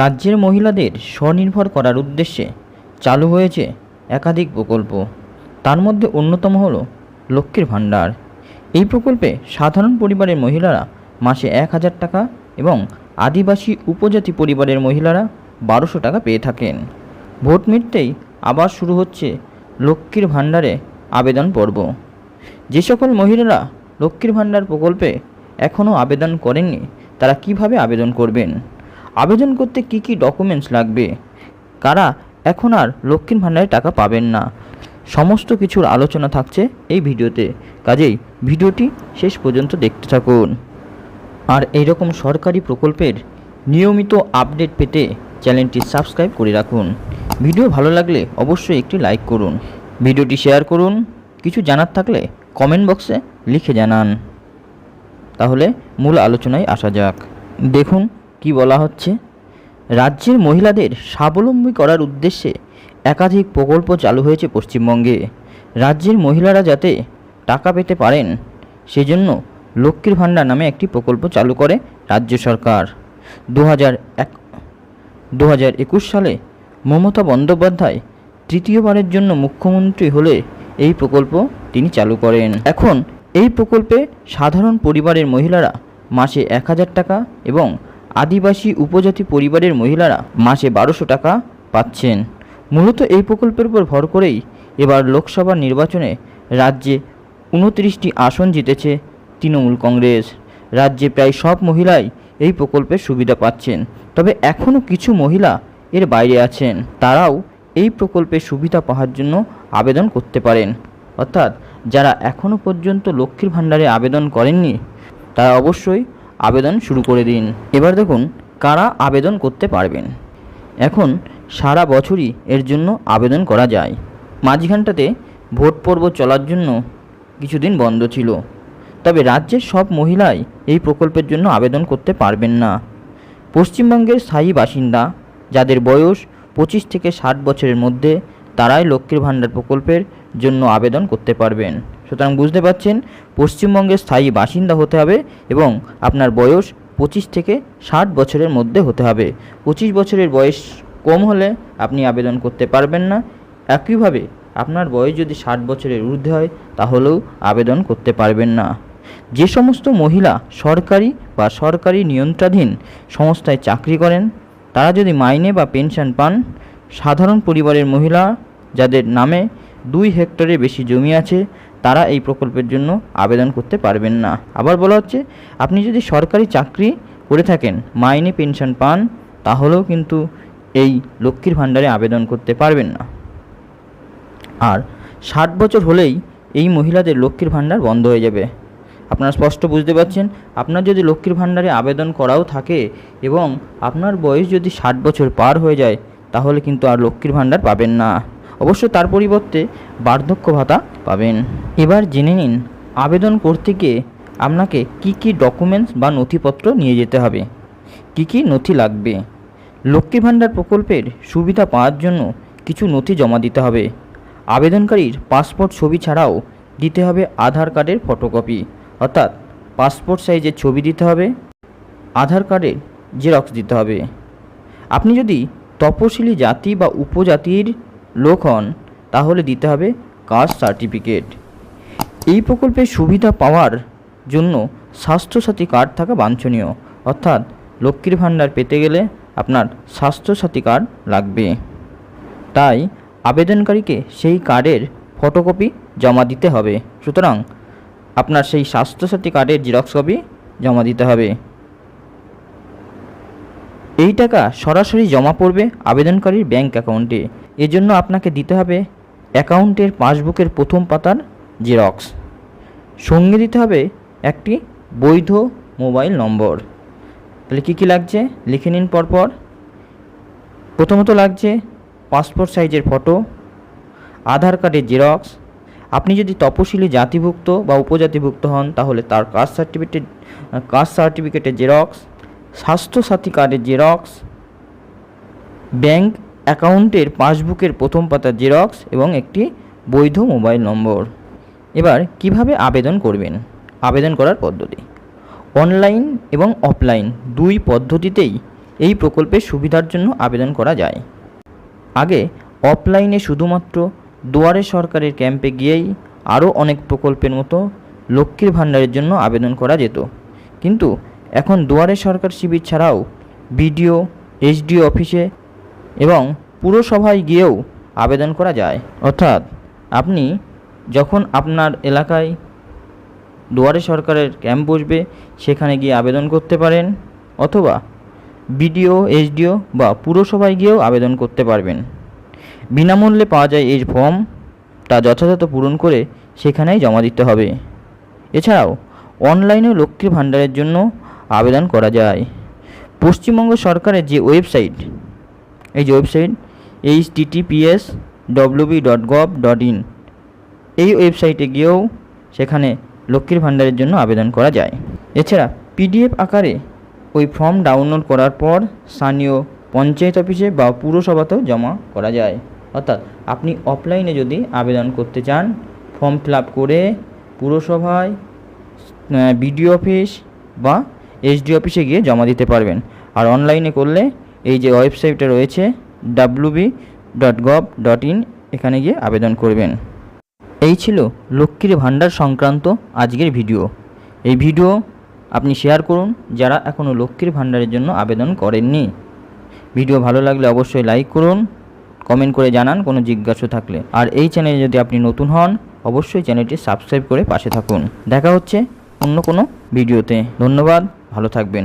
রাজ্যের মহিলাদের স্বনির্ভর করার উদ্দেশ্যে চালু হয়েছে একাধিক প্রকল্প। তার মধ্যে অন্যতম হলো লক্ষ্মীর ভাণ্ডার। এই প্রকল্পে সাধারণ পরিবারের মহিলারা মাসে এক হাজার টাকা এবং আদিবাসী উপজাতি পরিবারের মহিলারা বারোশো টাকা পেয়ে থাকেন। ভোট মিটতেই আবার শুরু হচ্ছে লক্ষ্মীর ভাণ্ডারে আবেদন পর্ব। যে সকল মহিলারা লক্ষ্মীর ভাণ্ডার প্রকল্পে এখনও আবেদন করেননি, তারা কীভাবে আবেদন করবেন? আবেদন করতে কি কি ডকুমেন্টস লাগবে? কারা এখন আর লক্ষ্মীর ভাণ্ডারে টাকা পাবেন না? সমস্ত কিছুর আলোচনা থাকছে এই ভিডিওতে। কাজেই ভিডিওটি শেষ পর্যন্ত দেখতে থাকুন। আর এইরকম সরকারি প্রকল্পের নিয়মিত আপডেট পেতে চ্যানেলটি সাবস্ক্রাইব করে রাখুন। ভিডিও ভালো লাগলে অবশ্যই একটি লাইক করুন। ভিডিওটি শেয়ার করুন। কিছু জানার থাকলে কমেন্ট বক্সে লিখে জানান। তাহলে মূল আলোচনায় আসা যাক। দেখুন কি বলা হচ্ছে? রাজ্যের মহিলাদের স্বাবলম্বী করার উদ্দেশ্যে একাধিক প্রকল্প চালু হয়েছে পশ্চিমবঙ্গে। রাজ্যের মহিলারা যাতে টাকা পেতে পারেন, সেজন্য লক্ষ্মীর ভাণ্ডার নামে একটি প্রকল্প চালু করে রাজ্য সরকার। দু হাজার এক দু হাজার একুশ সালে মমতা বন্দ্যোপাধ্যায় তৃতীয়বারের জন্য মুখ্যমন্ত্রী হলে এই প্রকল্প তিনি চালু করেন। এখন এই প্রকল্পে সাধারণ পরিবারের মহিলারা মাসে এক হাজার টাকা এবং আদিবাসী উপজাতি পরিবারের মহিলারা মাসে বারোশো টাকা পাচ্ছেন। মূলত এই প্রকল্পের উপর ভর করেই এবার লোকসভা নির্বাচনে রাজ্যে উনত্রিশটি আসন জিতেছে তৃণমূল কংগ্রেস। রাজ্যে প্রায় সব মহিলাই এই প্রকল্পের সুবিধা পাচ্ছেন। তবে এখনও কিছু মহিলা এর বাইরে আছেন। তারাও এই প্রকল্পের সুবিধা পাওয়ার জন্য আবেদন করতে পারেন। অর্থাৎ যারা এখনও পর্যন্ত লক্ষ্মীর ভাণ্ডারে আবেদন করেননি, তারা অবশ্যই আবেদন শুরু করে দিন। এবার দেখুন কারা আবেদন করতে পারবেন। এখন সারা বছরই এর জন্য আবেদন করা যায়। মাঝখানটাতে ভোট পর্ব চলার জন্য কিছুদিন বন্ধ ছিল। তবে রাজ্যের সব মহিলাই এই প্রকল্পের জন্য আবেদন করতে পারবেন না। পশ্চিমবঙ্গের স্থায়ী বাসিন্দা, যাদের বয়স পঁচিশ থেকে ষাট বছরের মধ্যে, তারাই লক্ষ্মীর ভাণ্ডার প্রকল্পের জন্য আবেদন করতে পারবেন। সুতরাং বুঝতে পারছেন, পশ্চিমবঙ্গের স্থায়ী বাসিন্দা হতে হবে এবং আপনার বয়স পঁচিশ থেকে ষাট বছরের মধ্যে হতে হবে। পঁচিশ বছরের বয়স কম হলে আপনি আবেদন করতে পারবেন না। একইভাবে আপনার বয়স যদি ষাট বছরের ঊর্ধ্বে হয়, তাহলেও আবেদন করতে পারবেন না। যে সমস্ত মহিলা সরকারি বা সরকারি নিয়ন্ত্রণাধীন সংস্থায় চাকরি করেন, তারা যদি মাইনে বা পেনশন পান, সাধারণ পরিবারের মহিলা যাদের নামে দুই হেক্টরে বেশি জমি আছে তারা এই প্রকল্পের জন্য আবেদন করতে পারবেন না। আবার বলা হচ্ছে, আপনি যদি সরকারি চাকরি করে থাকেন, মাইনে পেনশন পান, তাহলেও কিন্তু এই লক্ষ্মীর ভাণ্ডারে আবেদন করতে পারবেন না। আর ষাট বছর হলেই এই মহিলাদের লক্ষ্মীর ভাণ্ডার বন্ধ হয়ে যাবে। আপনারা স্পষ্ট বুঝতে পারছেন, আপনার যদি লক্ষ্মীর ভাণ্ডারে আবেদন করাও থাকে এবং আপনার বয়স যদি ষাট বছর পার হয়ে যায়, তাহলে কিন্তু আর লক্ষ্মীর ভাণ্ডার পাবেন না। অবশ্য তার পরিবর্তে বার্ধক্য ভাতা পাবেন। এবার জেনে নিন, আবেদন করতে গিয়ে আপনাকে কি কি ডকুমেন্টস বা নথিপত্র নিয়ে যেতে হবে? কি কি নথি লাগবে? লক্ষ্মী ভাণ্ডার প্রকল্পের সুবিধা পাওয়ার জন্য কিছু নথি জমা দিতে হবে। আবেদনকারীর পাসপোর্ট ছবি ছাড়াও দিতে হবে আধার কার্ডের ফটোকপি অর্থাৎ পাসপোর্ট সাইজের ছবি দিতে হবে, আধার কার্ডের জেরক্স দিতে হবে। আপনি যদি তপশিলি জাতি বা উপজাতির লোক হন, তাহলে দিতে হবে কাস্ট সার্টিফিকেট। এই প্রকল্পের সুবিধা পাওয়ার জন্য স্বাস্থ্যসাথী কার্ড থাকা বাঞ্ছনীয়। অর্থাৎ লক্ষ্মীর ভাণ্ডার পেতে গেলে আপনার স্বাস্থ্যসাথী কার্ড লাগবে। তাই আবেদনকারীকে সেই কার্ডের ফটোকপি জমা দিতে হবে। সুতরাং আপনার সেই স্বাস্থ্যসাথী কার্ডের জেরক্স কপি জমা দিতে হবে। এই টাকা সরাসরি জমা পড়বে আবেদনকারীর ব্যাংক অ্যাকাউন্টে। এজন্য আপনাকে দিতে হবে অ্যাকাউন্টের পাসবুকের প্রথম পাতার জেরক্স। সঙ্গে দিতে হবে একটি বৈধ মোবাইল নম্বর। তাহলে কী কী লাগছে? লিখে নিন পরপর। প্রথমত লাগছে পাসপোর্ট সাইজের ফটো, আধার কার্ডের জেরক্স। আপনি যদি তপশিলি জাতিভুক্ত বা উপজাতিভুক্ত হন, তাহলে তার কাস্ট সার্টিফিকেট কাস্ট সার্টিফিকেটের জেরক্স, স্বাস্থ্যসাথী কার্ডের জেরক্স, ব্যাংক অ্যাকাউন্টের পাসবুকের প্রথম পাতা জেরক্স এবং একটি বৈধ মোবাইল নম্বর। এবার কীভাবে আবেদন করবেন? আবেদন করার পদ্ধতি। অনলাইন এবং অফলাইন দুই পদ্ধতিতেই এই প্রকল্পের সুবিধার জন্য আবেদন করা যায়। আগে অফলাইনে শুধুমাত্র দুয়ারে সরকারের ক্যাম্পে গিয়েই আরও অনেক প্রকল্পের মতো লক্ষ্মীর ভাণ্ডারের জন্য আবেদন করা যেত। কিন্তু এখন দুয়ারে সরকার শিবির ছাড়াও বিডিও এইচডিও অফিসে এবং পুরসভায় গিয়েও আবেদন করা যায়। অর্থাৎ আপনি যখন আপনার এলাকায় দুয়ারে সরকারের ক্যাম্প বসবে, সেখানে গিয়ে আবেদন করতে পারেন অথবা বিডিও, এসডিও বা পুরসভায় গিয়েও আবেদন করতে পারবেন। বিনামূল্যে পাওয়া যায় এই ফর্ম, তা যথাযথ পূরণ করে সেখানেই জমা দিতে হবে। এছাড়াও অনলাইনেও লক্ষ্মীর ভাণ্ডারের জন্য আবেদন করা যায়। পশ্চিমবঙ্গ সরকারের যে ওয়েবসাইট এই যে website H TTPS WB dot gov dot in এই ওয়েবসাইটে গিয়েও সেখানে লক্ষ্মীর ভাণ্ডারের জন্য আবেদন করা যায়। এছাড়া পিডিএফ আকারে ওই ফর্ম ডাউনলোড করার পর স্থানীয় পঞ্চায়েত অফিসে বা পুরসভাতেও জমা করা যায়। অর্থাৎ আপনি অফলাইনে যদি আবেদন করতে চান ফর্ম ফিল আপ করে পুরসভায় বিডিও অফিস বা এসডি অফিসে গিয়ে জমা দিতে পারবেন। আর অনলাইনে করলে এই যে ওয়েবসাইটটা রয়েছে WB dot gov dot in এখানে গিয়ে আবেদন করবেন। এই ছিল লক্ষ্মীর ভাণ্ডার সংক্রান্ত আজকের ভিডিও। এই ভিডিও আপনি শেয়ার করুন যারা এখনও লক্ষ্মীর ভাণ্ডারের জন্য আবেদন করেননি। ভিডিও ভালো লাগলে অবশ্যই লাইক করুন, কমেন্ট করে জানান, কোনো জিজ্ঞাসা থাকলে। আর এই চ্যানেলে যদি আপনি নতুন হন, অবশ্যই চ্যানেলটি সাবস্ক্রাইব করে পাশে থাকুন। দেখা হচ্ছে অন্য কোনো ভিডিওতে। ধন্যবাদ, ভালো থাকবেন।